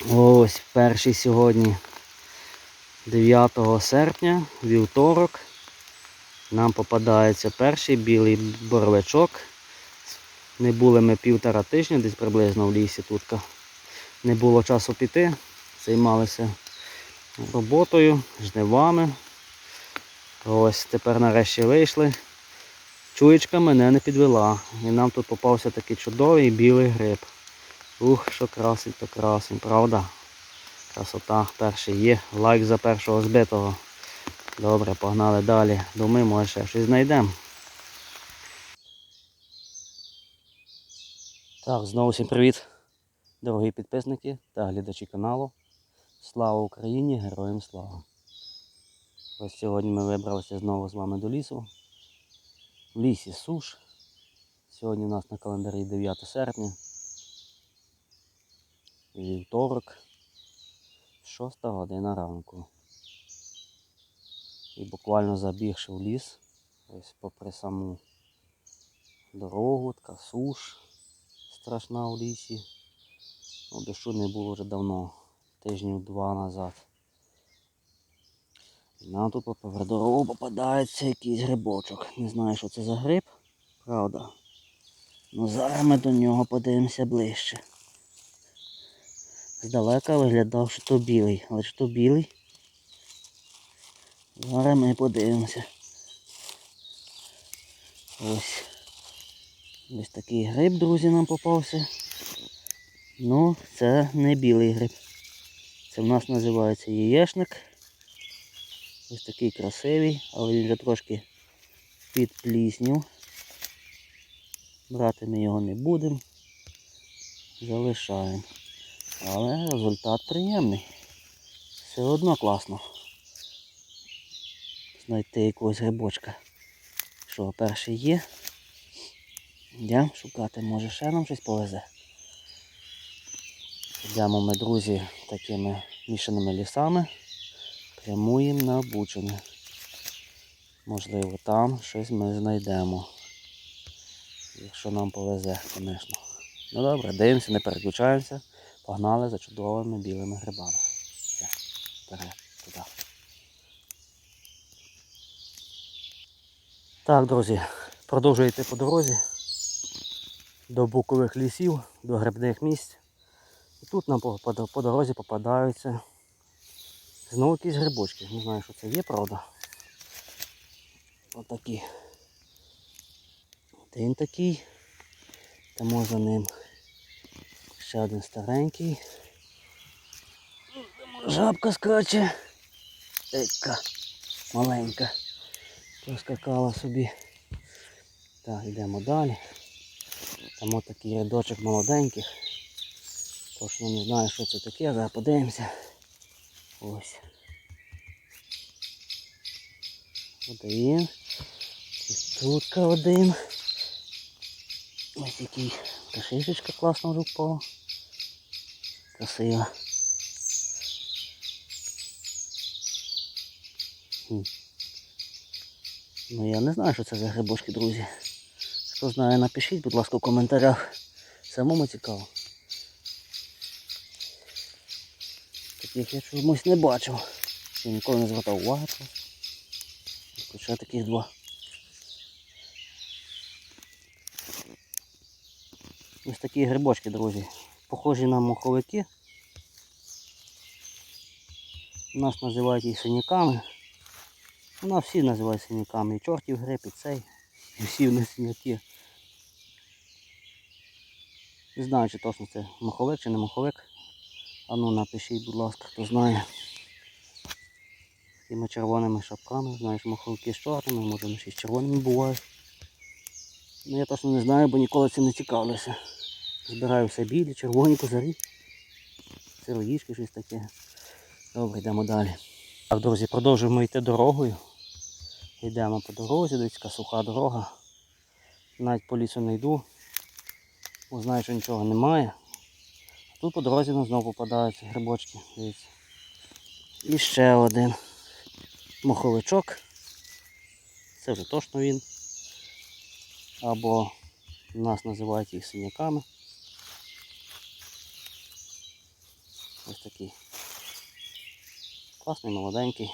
Ось перший сьогодні 9 серпня, вівторок. Нам попадається перший білий боровичок. Не були ми півтора тижня, десь приблизно в лісі тут. Не було часу піти. Займалися роботою, жнивами. Ось тепер нарешті вийшли. Чуєчка мене не підвела. І нам тут попався такий чудовий білий гриб. Ух, що красить, то красень, правда? Красота перший є. Лайк за першого збитого. Добре, погнали далі. Думаю, може ще щось знайдемо. Так, знову всім привіт, дорогі підписники та глядачі каналу. Слава Україні! Героям слава! Ось сьогодні ми вибралися знову з вами до лісу. В лісі суш. Сьогодні у нас на календарі 9 серпня. Вівторок. 6 година ранку. І буквально забігши в ліс, ось попри саму дорогу, така суш страшна в лісі. Ну, дощу не було вже давно, тижнів два назад. І нам тут попри дорогу попадається якийсь грибочок. Не знаю, що це за гриб, правда. Ну зараз ми до нього подивимося ближче. Здалека виглядав, що то білий, але що то білий. Зараз ми подивимося. Ось. Ось такий гриб, друзі, нам попався. Ну, це не білий гриб. Це в нас називається яєшник. Ось такий красивий, але він вже трошки підпліснів. Брати ми його не будемо. Залишаємо. Але результат приємний. Все одно класно. Знайти якогось грибочка. Що, перший є? Йдемо шукати, може ще нам щось повезе. Йдемо ми, друзі, такими мішаними лісами. Прямуємо на Бучине. Можливо, там щось ми знайдемо. Якщо нам повезе, звісно. Ну добре, дивимося, не переключаємося. Погнали за чудовими білими грибами. Все, вперед, туди. Так, друзі, продовжую йти по дорозі до букових лісів, до грибних місць. І тут нам по, по, по дорозі попадаються знову якісь грибочки. Не знаю, що це є, правда. Отакі. Один такий. Тому за ним ще один старенький. Жабка скаче. Така маленька. Поскакала собі. Так, йдемо далі. Там от такий рядочок молоденьких. Точно не знаю, що це таке, зараз подивимося. Ось. Один. І тут один. Ось який кашишечка класно вже впала. Красива. Хм. Ну я не знаю, що це за грибочки, друзі. Хто знає, напишіть, будь ласка, в коментарях. Самому цікаво. Таких я чомусь не бачив. Я ніколи не звертав уваги. Ще таких два. Ось такі грибочки, друзі. Похожі на моховики. У нас називають їх синяками. У нас всі називають синяками. І чортів гриб, і цей. І всі вони синяки. Не знаю, чи точно це маховик чи не маховик. А ну напишіть, будь ласка, хто знає. Такими червоними шапками, знаєш, маховики з чорними, може вони ще з червоними бувають. Ну я точно не знаю, бо ніколи цим не цікавлюся. Збираю все білі, червоні козарі. Сироїшки, щось таке. Добре, йдемо далі. Так, друзі, продовжуємо йти дорогою. Йдемо по дорозі, така суха дорога. Навіть по лісу не йду. Бо знаю, що нічого немає. А тут по дорозі нам знову попадаються грибочки. Дивіться. І ще один моховичок. Це вже точно він. Або нас називають їх синяками. Ось такий. Класний, молоденький.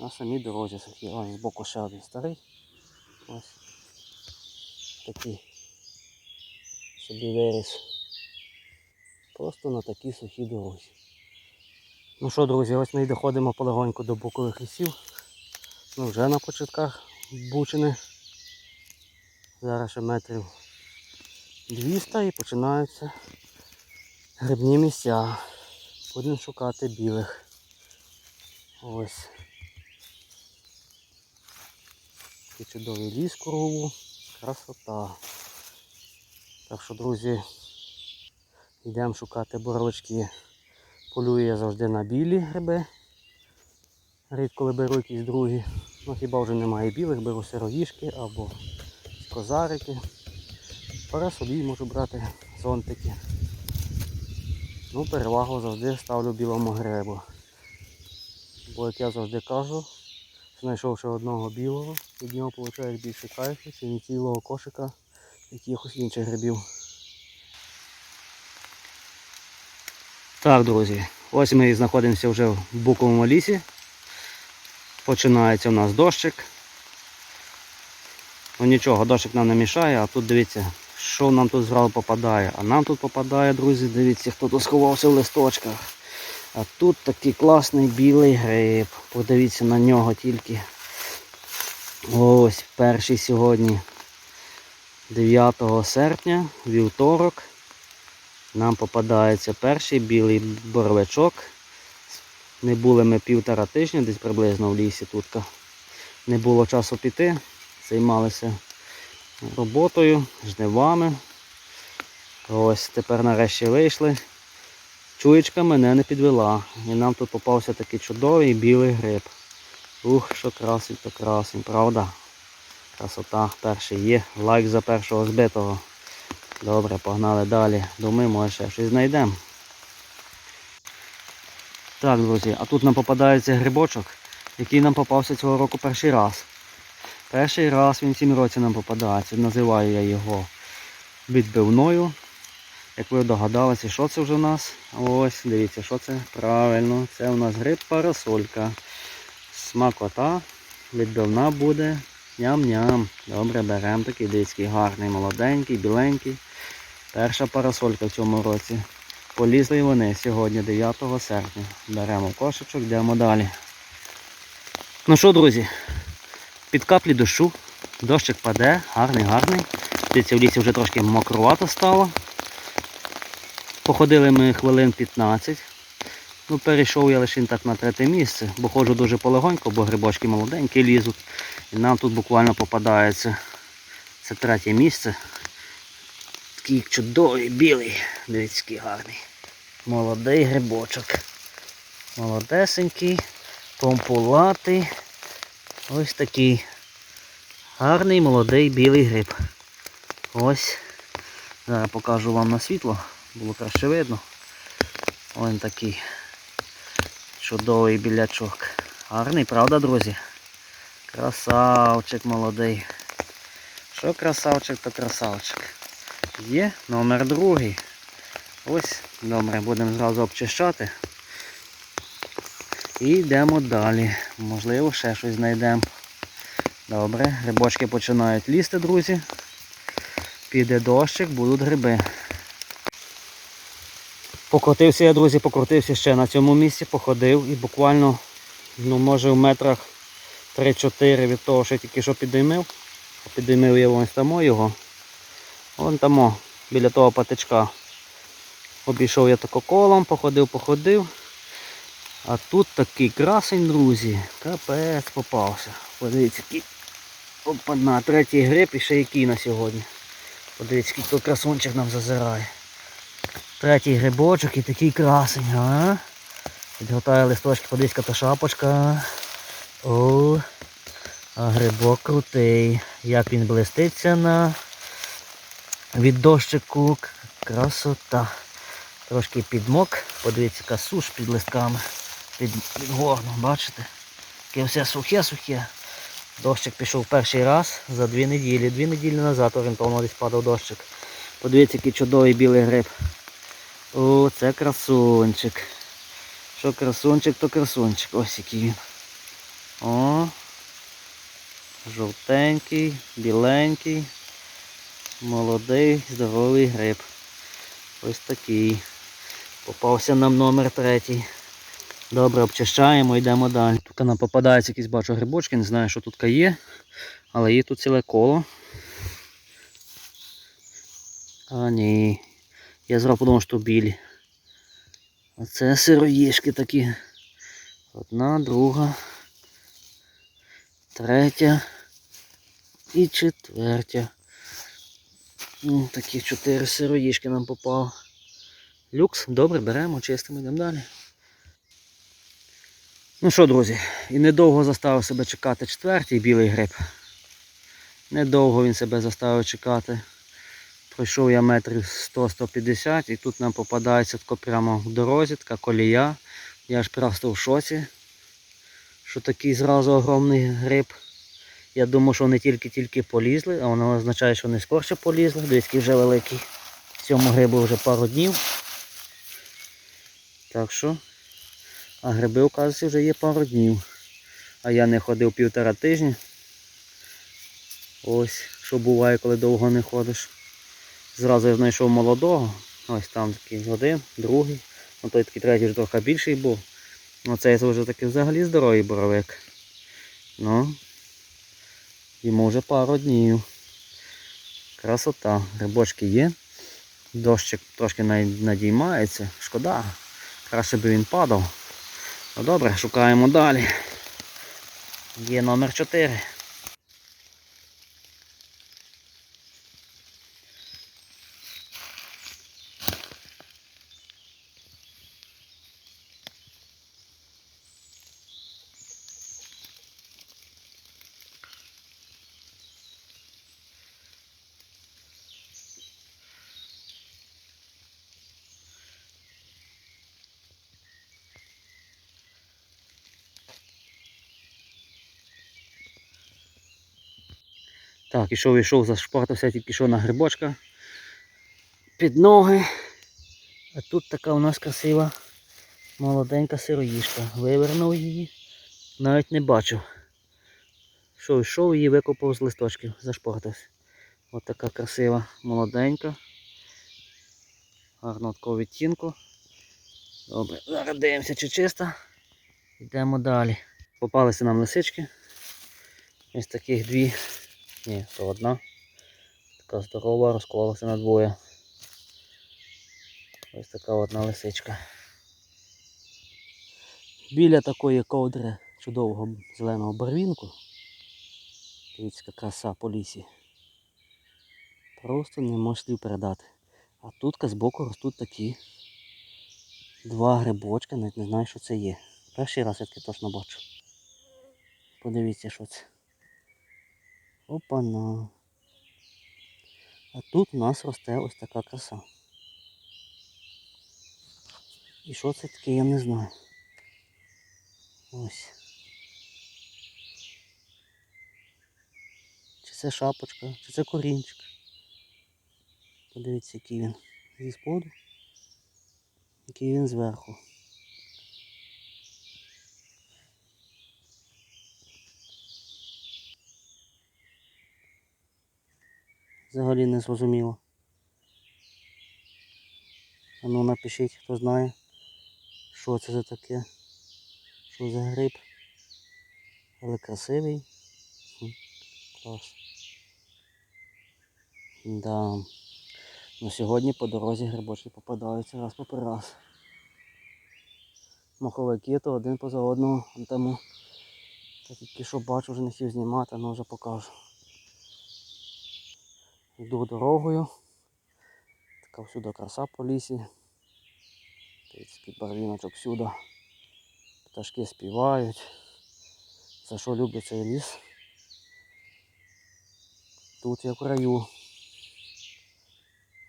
На самій дорозі сухі. Ось збоку ще один старий. Ось такий собі виріс. Просто на такій сухій дорозі. Ну що, друзі, ось ми й доходимо полегоньку до бокових лісів. Ну вже на початках бучини. Зараз ще метрів 200 і починаються грибні місця. Будемо шукати білих. Ось. Такий чудовий ліс кругу. Красота. Так що, друзі, йдемо шукати боровички. Полюю я завжди на білі гриби. Рідко беру якісь другі. Ну хіба вже немає білих, беру сироїшки або козарики. Пора собі можу брати зонтики. Ну, перевагу завжди ставлю білому грибу. Бо як я завжди кажу, знайшовши одного білого, від нього отримуєш більше кайфу, ніж від цілого кошика якихось інших грибів. Так, друзі, ось ми знаходимося вже в буковому лісі. Починається у нас дощик. Ну нічого, дощик нам не мішає, а тут дивіться, що нам тут зразу попадає. А нам тут попадає, друзі, дивіться, хто тут сховався в листочках. А тут такий класний білий гриб. Подивіться на нього тільки. Ось перший сьогодні 9 серпня, вівторок. Нам попадається перший білий боровичок. Не були ми півтора тижня, десь приблизно в лісі тут. Не було часу піти. Займалися роботою, жнивами. Ось тепер нарешті вийшли. Чуєчка мене не підвела. І нам тут попався такий чудовий білий гриб. Ух, що красить, то красень, правда? Красота перший є. Лайк за першого збитого. Добре, погнали далі. Думаю, може ще щось знайдемо. Так, друзі, а тут нам попадається грибочок, який нам попався цього року перший раз. Перший раз він цім році нам попадається. Називаю я його відбивною. Як ви догадалися, що це вже в нас? Ось, дивіться, що це? Правильно, це у нас гриб парасолька. Смакота, відбивна буде. Ням-ням. Добре, беремо такий дицький гарний, молоденький, біленький. Перша парасолька в цьому році. Полізли вони сьогодні, 9 серпня. Беремо кошечок, йдемо далі. Ну що, друзі, під каплі дощу, дощик паде, гарний, гарний. Дивіться, в лісі вже трошки мокрувато стало. Походили ми хвилин 15. Ну, перейшов я лише так на третє місце, бо ходжу дуже полегонько, бо грибочки молоденькі лізуть. І нам тут буквально попадається це третє місце. Такий чудовий білий, дивіться, який гарний. Молодий грибочок. Молодесенький, помпулатий. Ось такий гарний молодий білий гриб. Ось. Зараз покажу вам на світло, було краще видно. Ось такий чудовий білячок. Гарний, правда, друзі? Красавчик молодий. Що красавчик, то красавчик. Є номер другий. Ось, добре, будемо зразу обчищати. І йдемо далі. Можливо, ще щось знайдемо. Добре, грибочки починають лізти, друзі. Піде дощик, будуть гриби. Покрутився я, друзі, покрутився ще на цьому місці, походив і буквально, ну може в метрах 3-4 від того, що я тільки що підіймив. Підіймив я ось там його. Вон там, біля того патичка. Обійшов я тако колом, походив, походив. А тут такий красень, друзі. Капець попався. Подивіться, який Опа, на третій гриб і ще який на сьогодні. Подивіться, який тут красунчик нам зазирає. Третій грибочок і такий красень, а? Підгортаю листочки, подивіться, та шапочка. О, а грибок крутий. Як він блиститься на від дощику. Красота. Трошки підмок. Подивіться, яка суш під листками. Під, горном, бачите? Таке все сухе-сухе. Дощик пішов перший раз за дві неділі. Дві неділі назад орієнтовно десь падав дощик. Подивіться, який чудовий білий гриб. О, це красунчик. Що красунчик, то красунчик. Ось який він. О. Жовтенький, біленький, молодий, здоровий гриб. Ось такий. Попався нам номер третій. Добре, обчищаємо, йдемо далі. Тут нам попадаються якісь бачу грибочки, не знаю, що тут є, але є тут ціле коло. А ні. Я зразу подумав, що білі. Оце сироїшки такі. Одна, друга, третя і четвертя. Ну, такі чотири сироїшки нам попало. Люкс, добре, беремо, чистимо, йдемо далі. Ну що, друзі, і недовго заставив себе чекати четвертий білий гриб. Недовго він себе заставив чекати. Пройшов я метрів 100-150 і тут нам попадається тако прямо в дорозі, така колія. Я ж просто в шоці, що такий зразу огромний гриб. Я думав, що вони тільки-тільки полізли, а воно означає, що вони скорше полізли. Дивіться, вже великий. Цьому грибу вже пару днів. Так що, а гриби, оказується, вже є пару днів. А я не ходив півтора тижні. Ось, що буває, коли довго не ходиш. Зразу я знайшов молодого. Ось там такий один, другий. Ну той такий третій вже трохи більший був. Ну цей вже такий взагалі здоровий боровик. Ну, йому вже пару днів. Красота. Грибочки є. Дощик трошки надіймається. Шкода. Краще би він падав. Ну добре, шукаємо далі. Є номер 4. Так, ішов, ішов, зашпортався, тільки що на грибочка. Під ноги. А тут така у нас красива молоденька сироїшка. Вивернув її. Навіть не бачив. Що йшов її викопав з листочків, зашпортався. Ось така красива молоденька. Гарно відтінку. Добре, зараз дивимося, чи чиста. Йдемо далі. Попалися нам лисички. Ось таких дві. Ні, то одна. Така здорова, розкололася на двоє. Ось така одна лисичка. Біля такої ковдри чудового зеленого барвінку. Дивіться, яка краса по лісі. Просто не можу слів передати. А тут збоку ростуть такі два грибочки, навіть не знаю, що це є. Перший раз я таки точно бачу. Подивіться, що це. Опана. А тут у нас росте ось така краса. І що це таке, я не знаю. Ось. Чи це шапочка, чи це корінчик. Подивіться, який він зі споду, який він зверху. Взагалі не зрозуміло. А ну напишіть, хто знає, що це за таке, що за гриб. Але красивий. Клас. Да. Ну сьогодні по дорозі грибочки попадаються раз по раз. Маховики то один поза одного, тому я тільки що бачу, вже не хотів знімати, але вже покажу. Йду дорогою. Така всюди краса по лісі. Такий барвіночок всюди. Пташки співають. За що люблю цей ліс? Тут я в краю.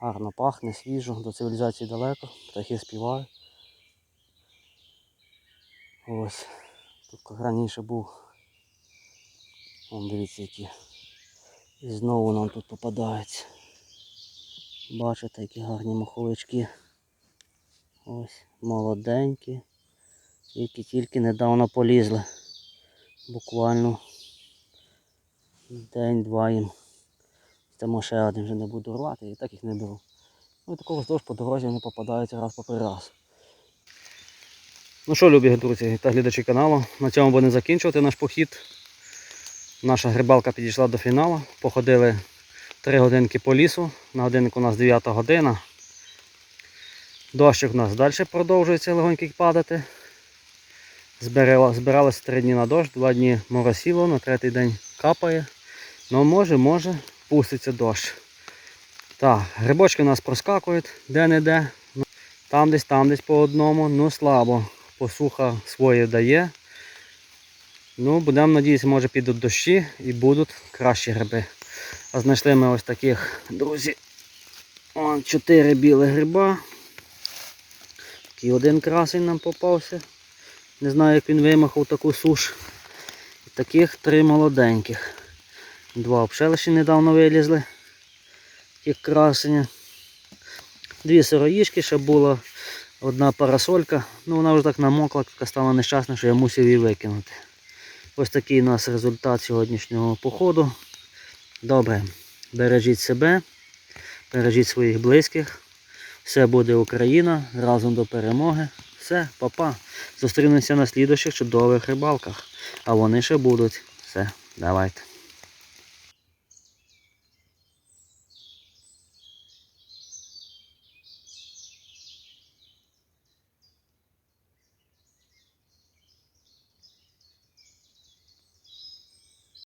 Гарно пахне, свіжо, до цивілізації далеко, птахи співають. Ось. Тут раніше був. Вон дивіться які. І знову нам тут попадаються. Бачите, які гарні маховички. Ось молоденькі. Тільки тільки недавно полізли. Буквально день-два їм. Тому ще один вже не буду рвати, і так їх не беру. Ну і такого ж по дорозі вони попадаються раз по раз. Ну що, любі друзі та глядачі каналу, на цьому будемо закінчувати наш похід. Наша грибалка підійшла до фіналу. Походили 3 годинки по лісу. На годиннику у нас 9 година. Дощик у нас далі продовжується легонький падати. Збирала, збиралися 3 дні на дощ, 2 дні моросіло, на третій день капає. Ну може, може, пуститься дощ. Так, грибочки у нас проскакують де-не-де. Там десь, там десь по одному, ну слабо. Посуха своє дає. Ну, будемо надіятися, може підуть дощі і будуть кращі гриби. А знайшли ми ось таких, друзі. Вон чотири білі гриба. Такий один красень нам попався. Не знаю, як він вимахав таку суш. І таких три молоденьких. Два обшелищі недавно вилізли. Таких красення. Дві сироїшки ще була. Одна парасолька. Ну вона вже так намокла, така стала нещасна, що я мусив її викинути. Ось такий у нас результат сьогоднішнього походу. Добре, бережіть себе, бережіть своїх близьких. Все буде Україна, разом до перемоги. Все, папа. Зустрінемося на слідуючих чудових рибалках. А вони ще будуть. Все, давайте.